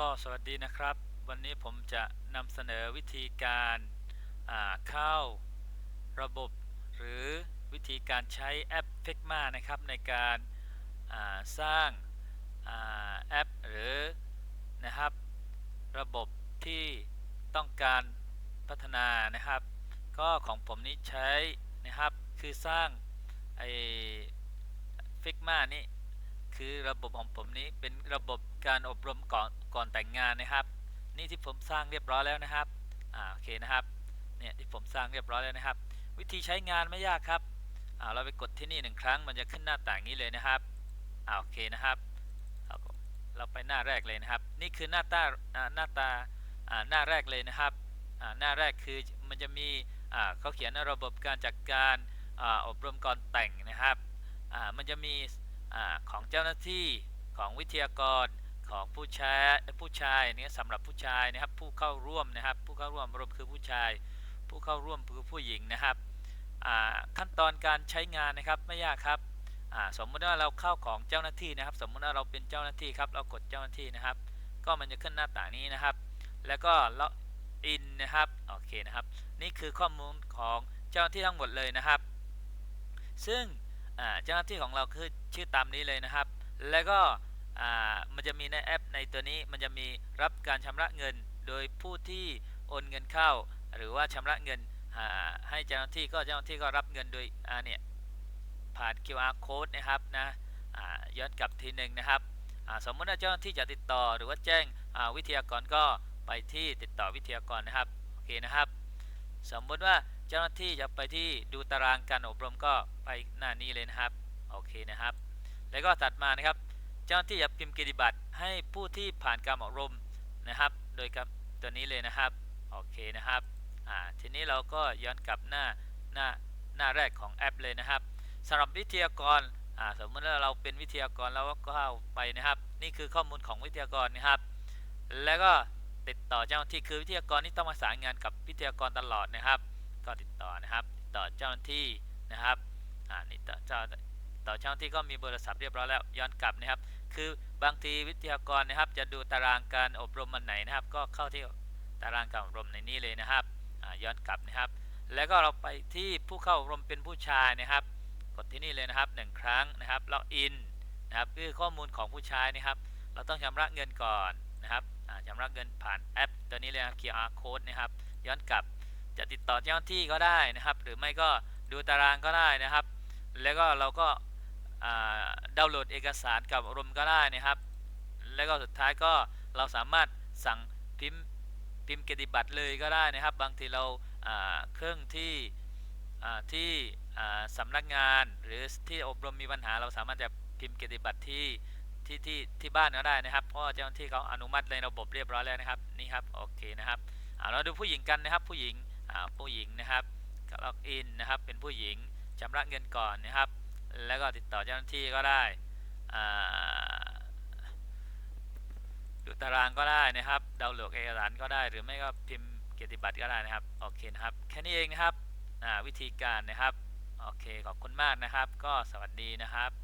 ก็สวัสดีนะครับ วันนี้ผมจะนำเสนอวิธีการาเข้าระบบ หรือวิธีการใช้แอป Figma นะครับในการาสร้างอาแอปหรือนะครับ ระบบที่ต้องการพัฒนานะครับ ก็ของผมนี้ใช้นะครับคือสร้างไอ้ Figma นี่ คือระบบของผมนี้เป็นระบบการอบรมก่อนก่อนแต่งงานนะครับ นี่ที่ผมสร้างเรียบร้อยแล้วนะครับอ่าโอเคนะครับเนี่ยที่ผมสร้างเรียบร้อยแล้วนะครับ วิธีใช้งานไม่ยากครับอ่าเราไปกดที่นี่หนึ่งครั้งมันจะขึ้นหน้าต่างนี้เลยนะครับอ่าโอเคนะครับ เราไปหน้าแรกเลยนะครับ นี่คือหน้าตาอ่าหน้าตาอ่าหน้าแรกเลยนะครับอ่าหน้าแรกคือมันจะมีอ่าเขาเขียนระบบการจัดการอ่าอบรมก่อนแต่งนะครับอ่ามันจะมี อของเจ้าหน้าที่ของวิทยากรของผู้ชายผู้ชายเนี่ยสำหรับผู้ชายนะครับผู้เข้าร่วมนะครับ ผู้เข้าร่วมรวมคือผู้ชาย ผู้เข้าร่วมคือผู้หญิงนะครับขั้นตอนการใช้งานนะครับไม่ยากครับสมมติว่าเราเข้าของเจ้าหน้าที่นะครับ สมมติว่าเราเป็นเจ้าหน้าที่ครับเรากดเจ้าหน้าที่นะครับ ก็มันจะขึ้นหน้าต่างนี้นะครับ แล้วก็ล็อกอินนะครับโอเคนะครับ นี่คือข้อมูลของเจ้าหน้าที่ทั้งหมดเลยนะครับ ซึ่ง เจ้าหน้าที่ของเราคือชื่อตามนี้เลยนะครับ แล้วก็มันจะมีในแอปในตัวนี้มันจะมีรับการชำระเงิน โดยผู้ที่โอนเงินเข้า หรือว่าชำระเงินให้เจ้าหน้าที่ก็เจ้าหน้าที่ก็รับเงินโดยเนี่ยผ่าน QR code นะครับนะย้อนกลับทีหนึ่งนะครับสมมติว่าเจ้าหน้าที่จะติดต่อหรือว่าแจ้งวิทยากรก็ไปที่ติดต่อวิทยากรนะครับโอเคนะครับ สมมติว่า จ้าหน้าที่จะไปที่ดูตารางการอบรมก็ไปหน้านี้เลยนะครับ โอเคนะครับ แล้วก็ถัดมานะครับ เจ้าหน้าที่จะพิมพ์กิติบัตรให้ผู้ที่ผ่านการอบรมนะครับ โดยกับตัวนี้เลยนะครับ โอเคนะครับ อ่า ทีนี้เราก็ย้อนกลับหน้าหน้าหน้าแรกของแอปเลยนะครับสำหรับวิทยากร อ่า สมมติว่าเราเป็นวิทยากรแล้วก็เข้าไปนะครับ นี่คือข้อมูลของวิทยากรนะครับ แล้วก็ติดต่อเจ้าหน้าที่คือวิทยากรนี่ต้องประสานงานกับวิทยากรตลอดนะครับ ก็ติดต่อนะครับติดต่อเจ้าหน้าที่นะครับอ่านี่ต่อเจ้าต่อเจ้าหน้าที่ก็มีเบอร์โทรศัพท์เรียบร้อยแล้วย้อนกลับนะครับ คือบางทีวิทยากรนะครับ จะดูตารางการอบรมวันไหนนะครับ ก็เข้าที่ตารางการอบรมในนี้เลยนะครับอ่าย้อนกลับนะครับ แล้วก็เราไปที่ผู้เข้าอบรมเป็นผู้ชายนะครับ กดที่นี่เลยนะครับหนึ่งครั้งนะครับล็อกอินนะครับคือข้อมูลของผู้ชายนะครับ เราต้องชำระเงินก่อนนะครับอ่าชำระเงินผ่านแอป ตัวนี้เลยนะครับ QR code นะครับ ย้อนกลับ จะติดต่อเจ้าหน้าที่ก็ได้นะครับ หรือไม่ก็ดูตารางก็ได้นะครับ แล้วก็เราก็ดาวน์โหลดเอกสารกับอารมก็ได้นะครับ แล้วก็สุดท้ายก็เราสามารถสั่งพิมพ์พิมพ์กติบัตรเลยก็ได้นะครับ บางทีเราเครื่องที่ที่สำนักงานหรือที่อบรมมีปัญหา เราสามารถจะพิมพ์กติบัตรที่ที่ที่ที่บ้านก็ได้นะครับ เพราะเจ้าหน้าที่เขาอนุมัติในระบบเรียบร้อยแล้วนะครับนี่ครับโอเคนะครับอ่าเราดูผู้หญิงกันนะครับผู้หญิง ผู้หญิงนะครับก็ล็อกอินนะครับ เป็นผู้หญิงชำระเงินก่อนนะครับ แล้วก็ติดต่อเจ้าหน้าที่ก็ได้ดูตารางก็ได้นะครับดาวน์โหลดเอกสารก็ได้ หรือไม่ก็พิมพ์เกียรติบัตรก็ได้นะครับโอเคนะครับแค่นี้เองนะครับวิธีการนะครับโอเคขอบคุณมากนะครับ ก็สวัสดีนะครับ